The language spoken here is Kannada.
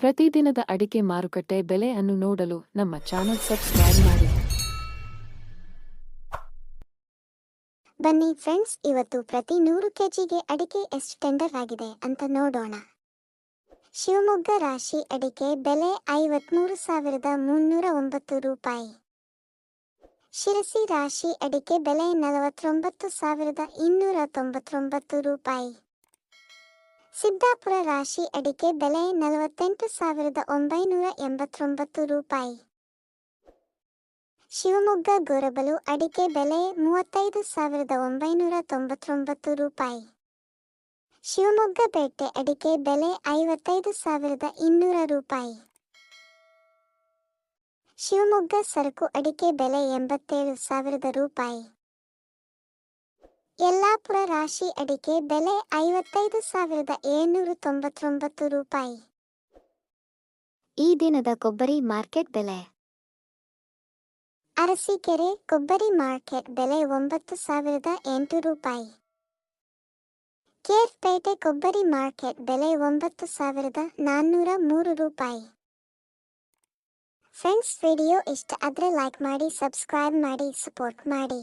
ಪ್ರತಿದಿನದ ಅಡಿಕೆ ಮಾರುಕಟ್ಟೆ ಬೆಲೆ ಅನ್ನು ನೋಡಲು ನಮ್ಮ ಚಾನೆಲ್ ಸಬ್ಸ್ಕ್ರೈಬ್ ಮಾಡಿ. ಬನ್ನಿ ಫ್ರೆಂಡ್ಸ್, ಇವತ್ತು ಪ್ರತಿ ನೂರು ಕೆಜಿಗೆ ಅಡಿಕೆ ಎಷ್ಟು ಟೆಂಡರ್ ಆಗಿದೆ ಅಂತ ನೋಡೋಣ. ಶಿವಮೊಗ್ಗ ರಾಶಿ ಅಡಿಕೆ ಬೆಲೆ ಐವತ್ಮೂರು ಸಾವಿರದ ಮುನ್ನೂರ ಒಂಬತ್ತು ರೂಪಾಯಿ. ಶಿರಸಿ ರಾಶಿ ಅಡಿಕೆ ಬೆಲೆ ನಲವತ್ತೊಂಬತ್ತು ಸಾವಿರದ ಇನ್ನೂರ ತೊಂಬತ್ತೊಂಬತ್ತು ರೂಪಾಯಿ. ಸಿದ್ದಾಪುರ ರಾಶಿ ಅಡಿಕೆ ಬೆಲೆ ನಲವತ್ತೆಂಟು ಸಾವಿರದ ಒಂಬೈನೂರ ಎಂಬತ್ತೊಂಬತ್ತು ರೂಪಾಯಿ. ಶಿವಮೊಗ್ಗ ಗೊರಬಲು ಅಡಿಕೆ ಬೆಲೆ ಮೂವತ್ತೈದು ಸಾವಿರದ ಒಂಬೈನೂರ ತೊಂಬತ್ತೊಂಬತ್ತು ರೂಪಾಯಿ. ಶಿವಮೊಗ್ಗ ಬೇಟೆ ಅಡಿಕೆ ಬೆಲೆ ಐವತ್ತೈದು ಸಾವಿರದ ಇನ್ನೂರ ರೂಪಾಯಿ. ಶಿವಮೊಗ್ಗ ಸರಕು ಅಡಿಕೆ ಬೆಲೆ ಎಂಬತ್ತೇಳು ಸಾವಿರದ ರೂಪಾಯಿ. ಯಲ್ಲಾಪುರ ರಾಶಿ ಅಡಿಕೆ ಬೆಲೆ ಐವತ್ತೈದು ಸಾವಿರದ ಏಳ್ನೂರ ತೊಂಬತ್ತೊಂಬತ್ತು ರೂಪಾಯಿ. ಈ ದಿನದ ಕೊಬ್ಬರಿ ಮಾರ್ಕೆಟ್ ಬೆಲೆ. ಅರಸೀಕೆರೆ ಕೊಬ್ಬರಿ ಮಾರ್ಕೆಟ್ ಬೆಲೆ ಒಂಬತ್ತು ಸಾವಿರದ ಎಂಟು ರೂಪಾಯಿ. ಕೇರ್ಪೇಟೆ ಕೊಬ್ಬರಿ ಮಾರ್ಕೆಟ್ ಬೆಲೆ ಒಂಬತ್ತು ಸಾವಿರದ ನಾನ್ನೂರ ಮೂರು ರೂಪಾಯಿ. ಫ್ರೆಂಡ್ಸ್ ವಿಡಿಯೋ ಇಷ್ಟ ಆದರೆ ಲೈಕ್ ಮಾಡಿ ಸಬ್ಸ್ಕ್ರೈಬ್ ಮಾಡಿ ಸಪೋರ್ಟ್ ಮಾಡಿ.